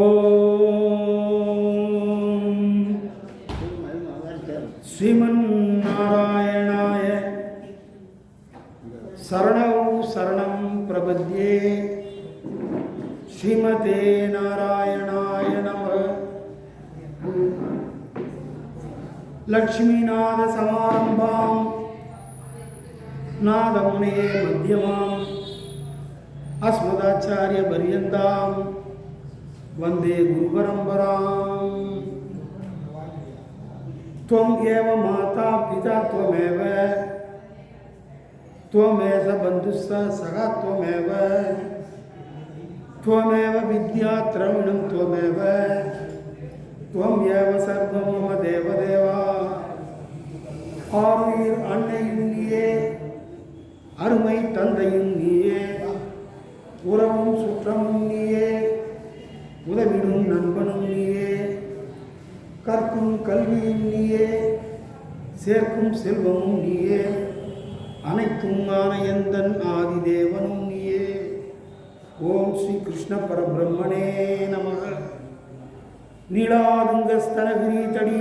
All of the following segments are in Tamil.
ஓம் श्रीमन्नारायणाय शरणौ शरणं प्रपद्ये श्रीमते नारायणाय नमः लक्ष्मीनाथसमारम्भां नादमुनये मध्यमाम् अस्मदाचार्यपर्यन्तां वन्दे गुरुपरम्पराम् त्वम् एव माता पिता त्वमेव त्वमेव बन्धुस्स सखा त्वमेव त्वमेव विद्या द्रविणं त्वमेव त्वम् एव सर्वं मम देवदेवा ஆறுயிர் அன்னையும் நீயே அருமை தந்தையும் சேர்க்கும் செல்வமும் நீயே. அனைத்தும் ஆனயந்தன் ஆதிதேவனும் நீயே. ஓம் ஸ்ரீ கிருஷ்ண பரபிரம்மனே நம பரபிரம்மணே நமக நீளாதுங்கஸ்தனகிரீதடி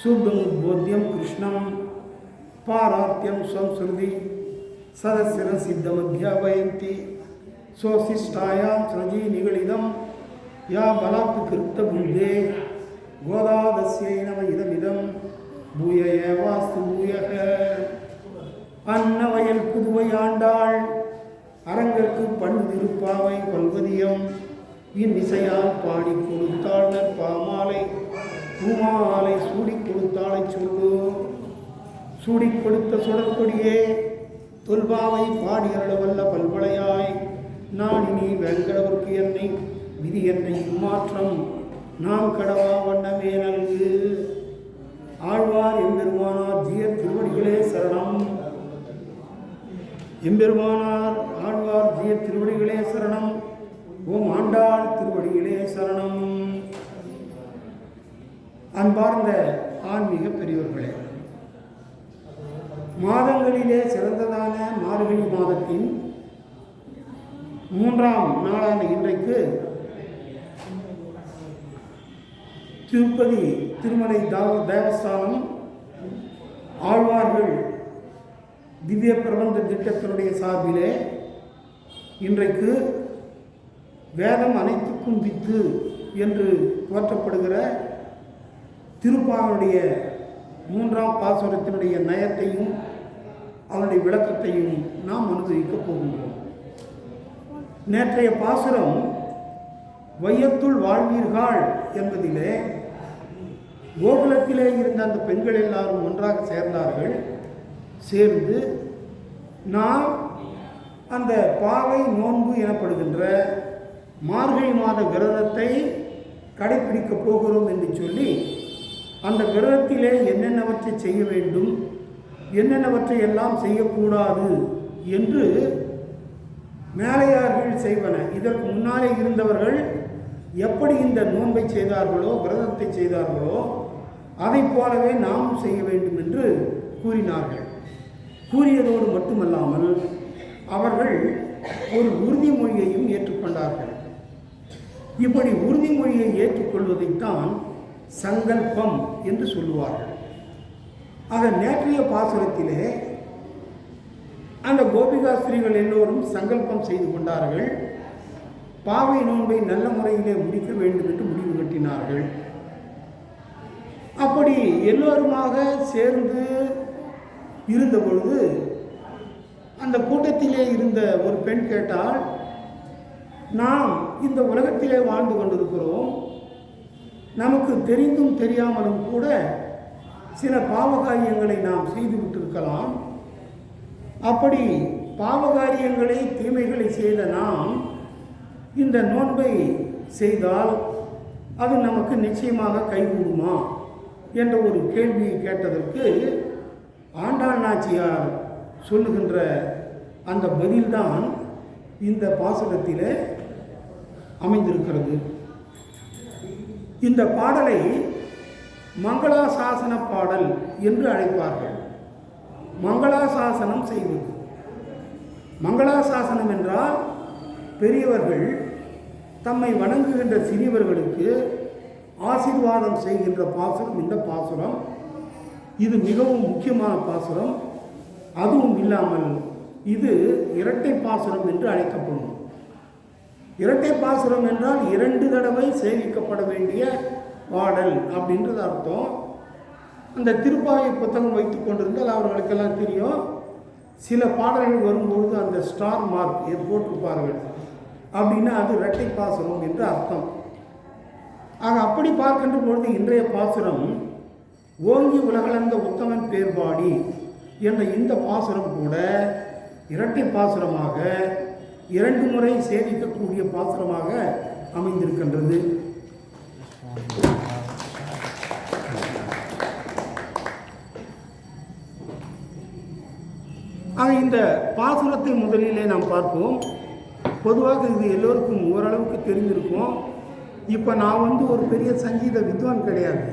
சுத்தமுத்போத்தியம் கிருஷ்ணம். பாரார்த்தியம் சம்ஸ்ருதி. சதசிர சித்தமத்தியாபயந்தி. சோசிஷ்டாயாம் ஸ்ரஜி நிகழிதம். யா பலாத்து கிருத்த புந்தே கோதாதஸ்யை நம இதமிதம். பூய ஏவாஸ்து பூயக. அன்னவயல் புதுவை ஆண்டாள். அரங்கற்கு பண் திருப்பாவை பல்வதியம் இன்னிசையால் பாடி கொடுத்தாள் பாமாலை பூமாலை சூடி கொடுத்தாளை சொல்லு. சூடி கொடுத்த சுடற்கொடியே. தொல்பாவை பாடி அருளவல்ல பல்வளையாய். நாடினி வெங்கடவர்க்கு என்னை விதி என்னை மாற்றம். நாம் கடவா வண்ணமே நல்கு. எம்பெருமானார் ஆழ்வார் ஜிய திருவடிகளே சரணம். ஓம் ஆண்டாள் திருவடிகளே சரணம். அன்பார்ந்த ஆன்மீக பெரியோர்களே மாதங்களிலே சிறந்ததான மார்கழி மாதத்தின் மூன்றாம் நாளான இன்றைக்கு திருப்பதி திருமலை தாவ தேவஸ்தானம் ஆழ்வார்கள் திவ்ய பிரபந்த திட்டத்தினுடைய சார்பிலே இன்றைக்கு வேதம் அனைத்துக்கும் வித்து என்று போற்றப்படுகிற திருப்பாவனுடைய மூன்றாம் பாசுரத்தினுடைய நயத்தையும் அவனுடைய விளக்கத்தையும் நாம் அனுபவிக்கப் போகின்றோம். நேற்றைய பாசுரம் வையத்துள் வாழ்வீர்கள் என்பதிலே கோகுலத்திலே இருந்த அந்த பெண்கள் எல்லாரும் ஒன்றாக சேர்ந்தார்கள். சேர்ந்து நாம் அந்த பாவை நோன்பு எனப்படுகின்ற மார்கழி மாத விரதத்தை கடைபிடிக்கப் போகிறோம் என்று சொல்லி அந்த விரதத்திலே என்னென்னவற்றை செய்ய வேண்டும் என்னென்னவற்றை எல்லாம் செய்யக்கூடாது என்று மேலையார்கள் செய்வன. இதற்கு முன்னாலே இருந்தவர்கள் எப்படி இந்த நோன்பை செய்தார்களோ விரதத்தை செய்தார்களோ அதைப் போலவே நாமும் செய்ய வேண்டும் என்று கூறினார்கள். கூறியதோடு மட்டுமல்லாமல் அவர்கள் ஒரு உறுதிமொழியையும் ஏற்றுக்கொண்டார்கள். இப்படி உறுதிமொழியை ஏற்றுக்கொள்வதைத்தான் சங்கல்பம் என்று சொல்லுவார்கள். ஆக நேற்றைய பாசுரத்திலே அந்த கோபிகா ஸ்திரீகள் எல்லோரும் சங்கல்பம் செய்து கொண்டார்கள். பாவை நோன்பை நல்ல முறையிலே முடிக்க வேண்டும் என்று முடிவு கட்டினார்கள். அப்படி எல்லோருமாக சேர்ந்து இருந்த பொழுது அந்த கூட்டத்திலே இருந்த ஒரு பெண் கேட்டால் நாம் இந்த உலகத்திலே வாழ்ந்து கொண்டிருக்கிறோம். நமக்கு தெரிந்தும் தெரியாமலும் கூட சில பாவகாரியங்களை நாம் செய்து விட்டிருக்கலாம். அப்படி பாவகாரியங்களை தீமைகளை செய்த நாம் இந்த நோன்பை செய்தால் அது நமக்கு நிச்சயமாக கைகூடுமா? என்ற ஒரு கேள்வியை கேட்டதற்கு ஆண்டாள் நாச்சியார் சொல்லுகின்ற அந்த பதில்தான் இந்த பாசுரத்திலே அமைந்திருக்கிறது. இந்த பாடலை மங்களாசாசன பாடல் என்று அழைப்பார்கள். மங்களாசாசனம் செய்வது. மங்களாசாசனம் என்றால் பெரியவர்கள் தம்மை வணங்குகின்ற சிறியவர்களுக்கு ஆசீர்வாதம் செய்கின்ற பாசுரம் இந்த பாசுரம் இது மிகவும் முக்கியமான பாசுரம். அதுவும் இல்லாமல் இது இரட்டை பாசுரம் என்று அழைக்கப்படும். இரட்டை பாசுரம் என்றால் இரண்டு தடவை சேமிக்கப்பட வேண்டிய பாடல் அப்படின்றது அர்த்தம். அந்த திருப்பாவை புத்தகம் வைத்து கொண்டிருந்தால் அவர்களுக்கெல்லாம் தெரியும். சில பாடல்கள் வரும்பொழுது அந்த ஸ்டார் மார்க் போட்டிருப்பார்கள் அப்படின்னா அது இரட்டை பாசுரம் என்று அர்த்தம். ஆக அப்படி பார்க்கின்ற பொழுது இன்றைய பாசுரம் ஓங்கி உலகளந்த உத்தமன் பேர்பாடி என்ற இந்த பாசுரம் கூட இரட்டை பாசுரமாக இரண்டு முறை சேவிக்கக்கூடிய பாசுரமாக அமைந்திருக்கின்றது. ஆக இந்த பாசுரத்தை முதலிலே நாம் பார்ப்போம். பொதுவாக இது எல்லோருக்கும் ஓரளவுக்கு தெரிஞ்சிருக்கும் இப்போ நான் வந்து ஒரு பெரிய சங்கீத வித்வான் கிடையாது.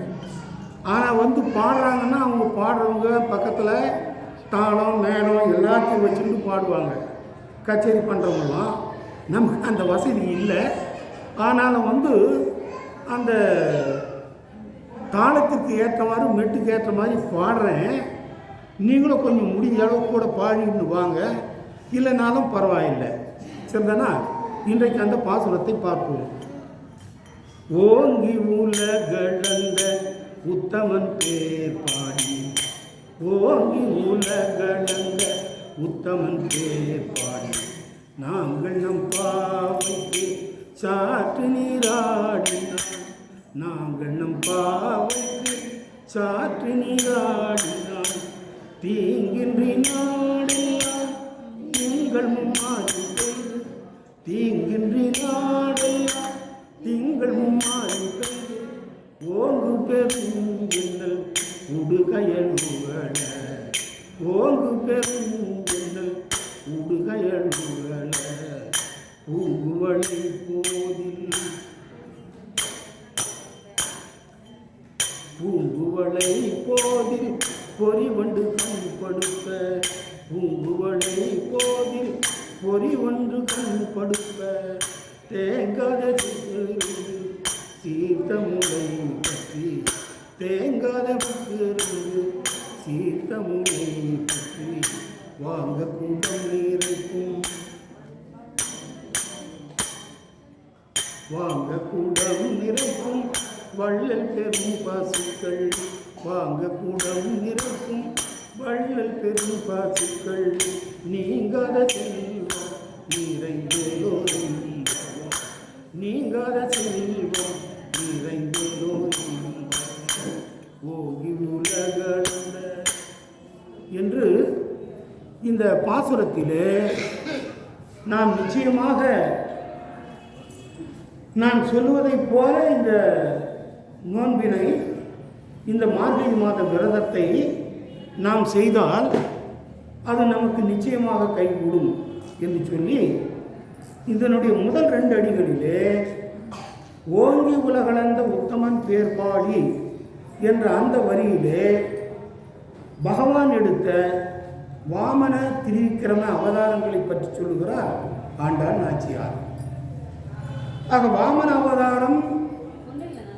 ஆனால் வந்து பாடுறாங்கன்னா அவங்க பாடுறவங்க பக்கத்தில் தாளம் மேளம் எல்லாத்தையும் வச்சுட்டு பாடுவாங்க. கச்சேரி பண்ணுறவங்களாம் நமக்கு அந்த வசதி இல்லை. ஆனாலும் வந்து அந்த தாளத்துக்கு ஏற்றவாறு மெட்டுக்கு ஏற்ற மாதிரி பாடுறேன். நீங்களும் கொஞ்சம் முடிஞ்ச அளவு கூட பாடிட்டு வாங்க. இல்லைனாலும் பரவாயில்லை. சரிதானா? இன்றைக்கு அந்த பாசுரத்தை பார்ப்போம். ஓங்கி உலகளந்த உத்தமன் பேர் பாடி. ஓங்கி உலகணங்க உத்தமன் பேர் பாடி. நாங்கள் நம் பாவைக்கு சாற்று நீராடினார் நாங்கள் நம் பாவைக்கு சாற்று நீராடினார் தீங்கின்றி நாடெல்லாம் திங்கள் மும்மாறி தீங்கின்றி நாடெல்லாம் திங்கள் மும்மாறி பெய்து ஓங்கு பெருங்கின்னல் உடுகையழுவல ஓங்கு பெருங்கின்னல் உடுகையழுவல பூங்குவளை போதில் பூங்குவளை போதில் பொறி ஒன்று கண் படுப்ப. பூங்குவளை போதில் பொறி ஒன்று கண் படுப்ப. தேங்காத சீர்த்த முளை பற்றி தேங்காத சீர்த்த முளை பற்றி வாங்க கூட்டம் இருக்கும் வாங்க கூடம் நிரப்பும் வள்ளல் பெரும் பாசுக்கள் வாங்க கூடம் நிரப்பும் வள்ளல் பெரும் பாசுக்கள் நீங்காத செல்வம் நிறைந்தோரும் நீங்காத செல்வம் நிறைந்தோ ஓகி உலகளந்த என்று இந்த பாசுரத்திலே நாம் நிச்சயமாக நான் சொல்லுவதைப் போல இந்த நோன்பினை இந்த மார்கழி மாத விரதத்தை நாம் செய்தால் அது நமக்கு நிச்சயமாக கைகூடும் என்று சொல்லி இதனுடைய முதல் ரெண்டு அடிகளிலே ஓங்கி உலகளந்த உத்தமன் பேர்பாடி என்ற அந்த வரியிலே பகவான் எடுத்த வாமன திரிவிக்கிரம அவதாரங்களை பற்றி சொல்லுகிறார் ஆண்டாள் நாச்சியார். ஆக வாமன அவதாரம்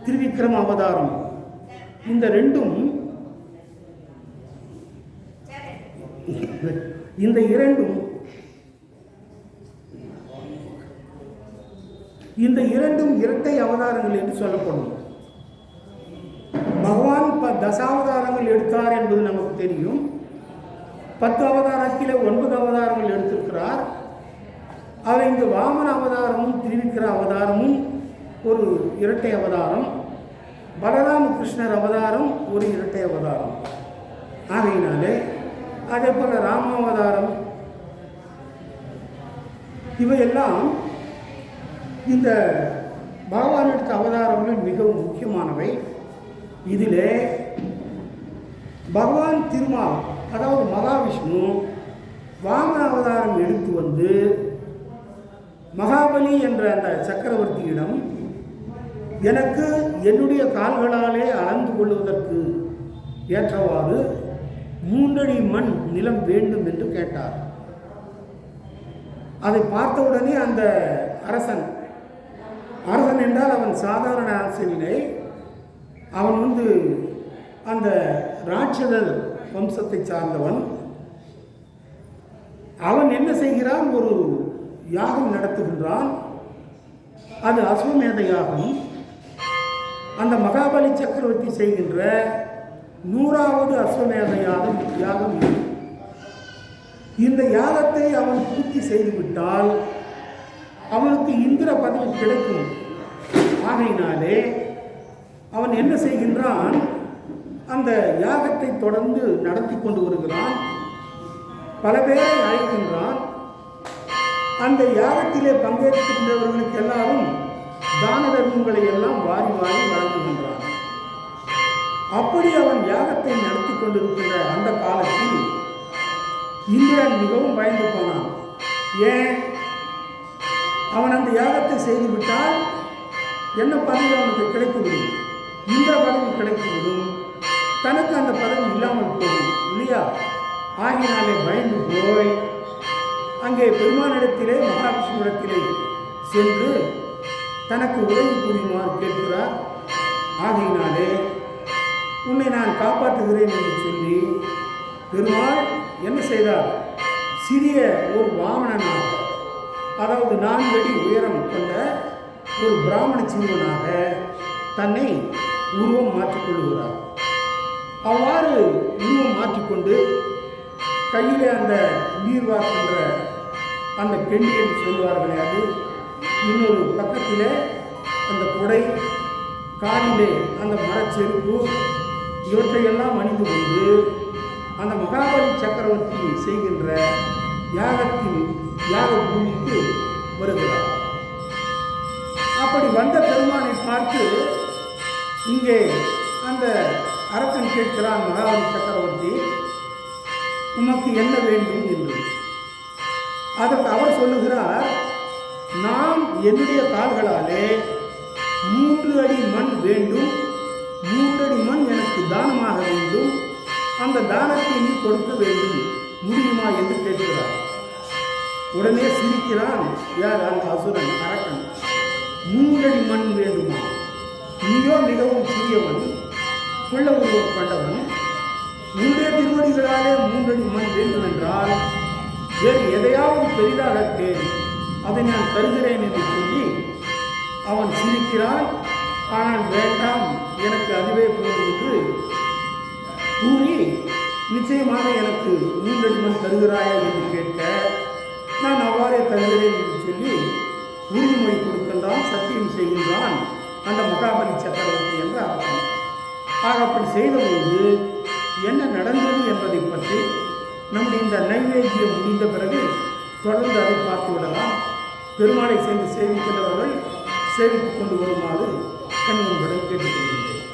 திருவிக்கிரம அவதாரம் இந்த ரெண்டும் இந்த இரண்டும் இந்த இரண்டும் இரட்டை அவதாரங்கள் என்று சொல்லப்படும். பகவான் ப தசாவதாரங்கள் எடுத்தார் என்பது நமக்கு தெரியும். பத்து அவதாரத்தில் ஒன்பது அவதாரங்கள் எடுத்திருக்கிறார். அவர் இந்த வாமன அவதாரமும் திருவிக்கிற அவதாரமும் ஒரு இரட்டை அவதாரம் பலராம கிருஷ்ணர் அவதாரம் ஒரு இரட்டை அவதாரம். ஆகையினாலே அதே போல் ராமாவதாரம். இவையெல்லாம் இந்த பகவான் எடுத்த அவதாரங்கள் மிகவும் முக்கியமானவை. இதிலே பகவான் திருமால் அதாவது மகாவிஷ்ணு வாமன அவதாரம் எடுத்து வந்து மகாபலி என்ற அந்த சக்கரவர்த்தியிடம் எனக்கு என்னுடைய கால்களாலே அளந்து கொள்வதற்கு ஏற்றவாறு மூன்றடி மண் நிலம் வேண்டும் என்று கேட்டார். அதை பார்த்தவுடனே அந்த அரசன் அரசன் என்றால் அவன் சாதாரண அரசன் அவன் வந்து அந்த ராட்சதர் வம்சத்தை சார்ந்தவன். அவன் என்ன செய்கிறான்? ஒரு யாகம் நடத்துகின்றான். அது அஸ்வமேத யாகம். அந்த மகாபலி சக்கரவர்த்தி செய்கின்ற நூறாவது அஸ்வமேத யாகம் யாகம் இந்த யாகத்தை அவன் பூர்த்தி செய்துவிட்டால் அவனுக்கு இந்திர பதவி கிடைக்கும். ஆகையினாலே அவன் என்ன செய்கின்றான்? அந்த யாகத்தை தொடர்ந்து நடத்தி கொண்டு வருகிறான். பல பேரை அழைக்கின்றான். அந்த யாகத்திலே பங்கேற்கின்றவர்களுக்கு எல்லாரும் தான தர்மங்களை எல்லாம் வாரி வாரி வழங்குகின்றான். அப்படி அவன் யாகத்தை நடத்தி கொண்டிருக்கின்ற அந்த காலத்தில் இந்திரன் மிகவும் பயந்து போனான். ஏன்? அவன் அந்த யாகத்தை செய்துவிட்டால் என்ன பதவி அவனுக்கு கிடைத்துவிடும்? இந்த பதவி கிடைத்துவிடும் தனக்கு அந்த பதவி இல்லாமல் போகும் இல்லையா? ஆகினாலே பயந்து போய் அங்கே பெருமானிடத்திலே மகாவிஷ்ணுவிடத்திலே சென்று தனக்கு உதவி புரியுமாறு கேட்கிறார். ஆகையினாலே உன்னை நான் காப்பாற்றுகிறேன் என்று சொல்லி பெருமாள் என்ன செய்தார்? சிறிய ஒரு வாமனனாக அதாவது நான்கு அடி உயரம் கொண்ட ஒரு பிராமண சிறுவனாக தன்னை உருவம் மாற்றிக்கொள்கிறார். அவ்வாறு உருவம் மாற்றிக்கொண்டு கையில் அந்த நீர் வார்க்கின்ற அந்த கெண்டி என்று சொல்வார்களே அது இன்னொரு பக்கத்திலே அந்த குடை காலிலே அந்த மரச்செருப்பு இவற்றையெல்லாம் அணிந்து கொண்டு அந்த மகாபலி சக்கரவர்த்தி செய்கின்ற யாகத்தின் யாக பூமிக்கு வருகிறார். அப்படி வந்த பெருமானை பார்த்து இங்கே அந்த அரசன் கேட்கிறான் மகாபலி சக்கரவர்த்தி உமக்கு என்ன வேண்டும்? என்று. அதற்கு அவர் சொல்லுகிறார் நான் என்னுடைய கால்களாலே மூன்று அடி மண் வேண்டும். மூன்று அடி மண் எனக்கு தானமாக வேண்டும். அந்த தானத்தை நீ கொடுக்க வேண்டும். முடியுமா? என்று கேட்கிறார். உடனே சிரிக்கிறான் யார்? அந்த அசுரன் அரக்கன். மூன்றடி மண் வேண்டும் மிகவும் சிறியவன் குள்ள உருவம் கொண்டவன் உன்னுடைய திருவடிகளாலே மூன்றடி மண் வேண்டும் என்றால் வேறு எதையாவது பெரிதாக தேடி அதை நான் தருகிறேன் என்று சொல்லி அவன் சிரிக்கிறான். ஆனால் வேண்டாம் எனக்கு அதுவே போதும் என்று கூறி நிச்சயமாக எனக்கு மூன்றடி மண் தருகிறாயா என்று கேட்க நான் அவ்வாறே தருகிறேன் என்று சொல்லி உறுதிமொழி கொடுக்கின்றான் சத்தியம் செய்கின்றான். அந்த மகாபலி சக்கரவர்த்தி என்ற அர்த்தம் ஆக அப்படி செய்தபோது என்ன நடந்தது என்பதை பற்றி நம்முடைய இந்த நைவேத்தியம் முடிந்த பிறகு தொடர்ந்து அதை பார்த்து விடலாம். பெருமாளை சேர்ந்து சேவிக்கின்றவர்கள் சேவித்துக் கொண்டு வருமாறு கண்ணுடன் கேட்டுக்கொள்கின்றேன்.